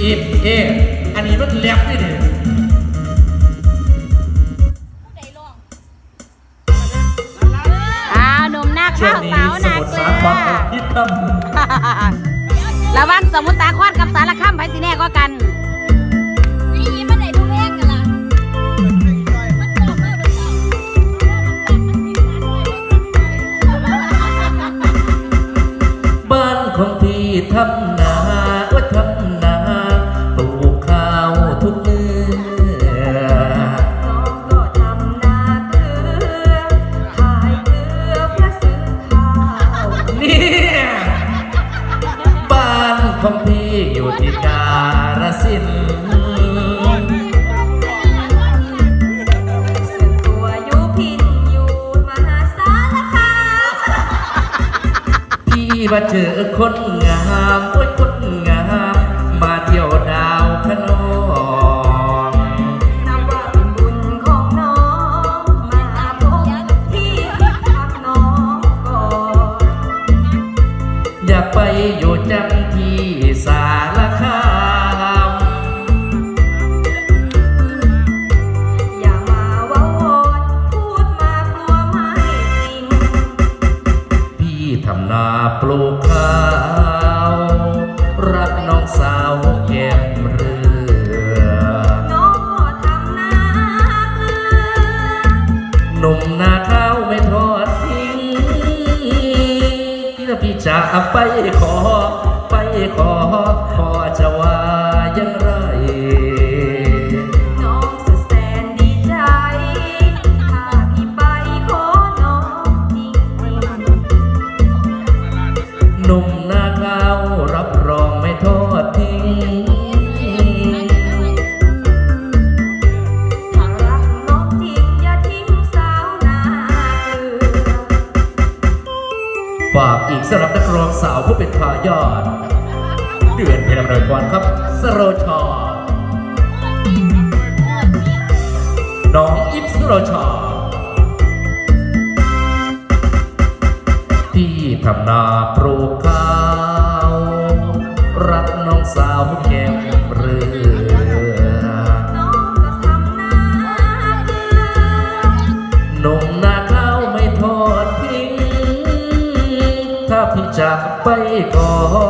เอฟเออันนี้มันแลบนี่ดิอ้าวหนุ่มหน้าช่วข้างวนี้สาวสนามุทรเกลืสาอครกับพิธามระวังสมุทรสาครกับสารคามไผสิแน่ก็กันนี่ยิ้มมาไหนทุกแรกกันล่ะมันจบมากเลยจ้ะบ้านของพี่ทำนาว่าทำ ของพี่อยู่ที่กาฬสินธุ์ส่วนตัวอยู่พินอยู่มหาสารคามพี่มาเจอคนงาม อยากไปอยู่จังที่สารคามอย่ามาเว้าวอนพูดมากลัวไม่จริง พี่ทำนาปลูกข้าว รักน้องสาว จะไปขอ ไปขอพอจะว่าอยังไร น้องสุดแสนดีใจ ถ้าพี่ไปขอน้องจริงๆ หนุ่มนาข้าวรับรองไม่ทอ ฝากอีกสำหรับนักร้องสาวผู้เป็นทายาทเดือนเพลำเนินวันครับ สโรชาน้องอิฟสโรชาที่ทำนาปลูกข้าว รักน้องสาวแก้มเรือน้องจะทำนาเกลือนุ่งนา จากไปก่อน